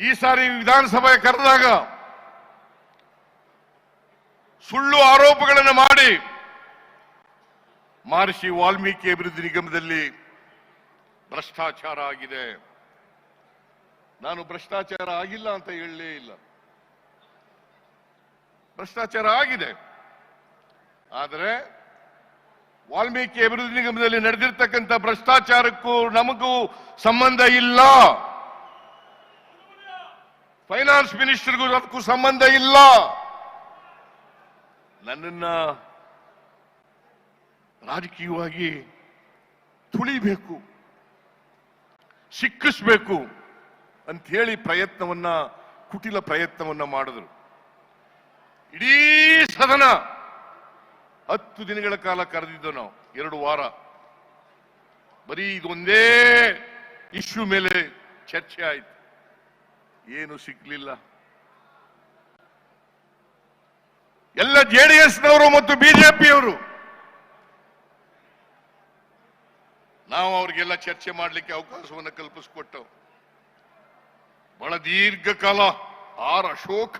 ಈ ಸಾರಿ ವಿಧಾನಸಭೆ ಕರೆದಾಗ ಸುಳ್ಳು ಆರೋಪಗಳನ್ನು ಮಾಡಿ ಮಹರ್ಷಿ ವಾಲ್ಮೀಕಿ ಅಭಿವೃದ್ಧಿ ನಿಗಮದಲ್ಲಿ ಭ್ರಷ್ಟಾಚಾರ ಆಗಿದೆ. ನಾನು ಭ್ರಷ್ಟಾಚಾರ ಆಗಿಲ್ಲ ಅಂತ ಹೇಳಲೇ ಇಲ್ಲ. ಭ್ರಷ್ಟಾಚಾರ ಆಗಿದೆ. ಆದರೆ ವಾಲ್ಮೀಕಿ ಅಭಿವೃದ್ಧಿ ನಿಗಮದಲ್ಲಿ ನಡೆದಿರ್ತಕ್ಕಂಥ ಭ್ರಷ್ಟಾಚಾರಕ್ಕೂ ನಮಗೂ ಸಂಬಂಧ ಇಲ್ಲ. ಫೈನಾನ್ಸ್ ಮಿನಿಸ್ಟರ್ಗೂ ಅದಕ್ಕೂ ಸಂಬಂಧ ಇಲ್ಲ. ನನ್ನನ್ನ ರಾಜಕೀಯವಾಗಿ ತುಳಿಬೇಕು, ಸಿಕ್ಕಿಸ್ಬೇಕು ಅಂತ ಹೇಳಿ ಪ್ರಯತ್ನವನ್ನ, ಕುಟಿಲ ಪ್ರಯತ್ನವನ್ನ ಮಾಡಿದ್ರು. ಇಡೀ ಸದನ ಹತ್ತು ದಿನಗಳ ಕಾಲ ಕರೆದಿದ್ದು ನಾವು, ಎರಡು ವಾರ. ಬರೀ ಇದೊಂದೇ ಇಶ್ಯೂ ಮೇಲೆ ಚರ್ಚೆ ಆಯ್ತು. ಏನು ಸಿಗ್ಲಿಲ್ಲ. ಎಲ್ಲ ಜೆಡಿಎಸ್ನವರು ಮತ್ತು ಬಿಜೆಪಿಯವರು ನಾವು ಅವ್ರಿಗೆಲ್ಲ ಚರ್ಚೆ ಮಾಡಲಿಕ್ಕೆ ಅವಕಾಶವನ್ನು ಕಲ್ಪಿಸಿಕೊಟ್ಟವು ಬಹಳ ದೀರ್ಘಕಾಲ R Ashoka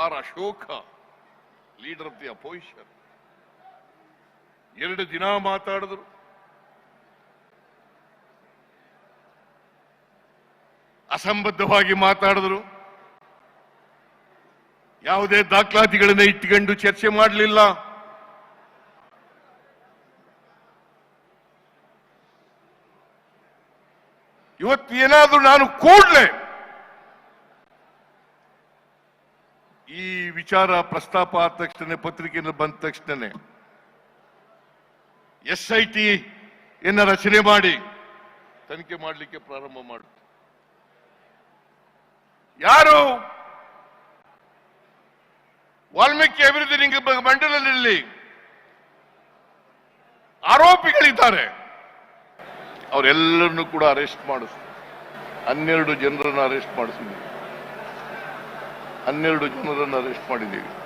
R Ashoka, leader of the opposition. ಎರಡು ದಿನ ಮಾತಾಡಿದ್ರು. ಅಸಂಬದ್ಧವಾಗಿ ಮಾತಾಡಿದ್ರು. ಯಾವುದೇ ದಾಖಲಾತಿಗಳನ್ನ ಇಟ್ಟುಕೊಂಡು ಚರ್ಚೆ ಮಾಡಲಿಲ್ಲ. ಇವತ್ತು ಏನಾದರೂ ನಾನು ಕೂಡ್ಲೆ ಈ ವಿಚಾರ ಪ್ರಸ್ತಾಪ ಆದ ತಕ್ಷಣ ಪತ್ರಿಕೆಯನ್ನು ಬಂದ ತಕ್ಷಣ ಎಸ್ ಐ ಟಿ ರಚನೆ ಮಾಡಿ ತನಿಖೆ ಮಾಡಲಿಕ್ಕೆ ಪ್ರಾರಂಭ ಮಾಡುತ್ತೆ ಯಾರು? ವಾಲ್ಮೀಕಿ ಅಭಿವೃದ್ಧಿ ನಿಗಮ ಮಂಡಲದಲ್ಲಿ ಆರೋಪಿಗಳಿದ್ದಾರೆ. ಅವರೆಲ್ಲರನ್ನು ಕೂಡ ಅರೆಸ್ಟ್ ಮಾಡಿಸ್. ಹನ್ನೆರಡು ಜನರನ್ನು ಅರೆಸ್ಟ್ ಮಾಡಿಸಿದ್ದೀವಿ. ಹನ್ನೆರಡು ಜನರನ್ನು ಅರೆಸ್ಟ್ ಮಾಡಿದ್ದೀವಿ.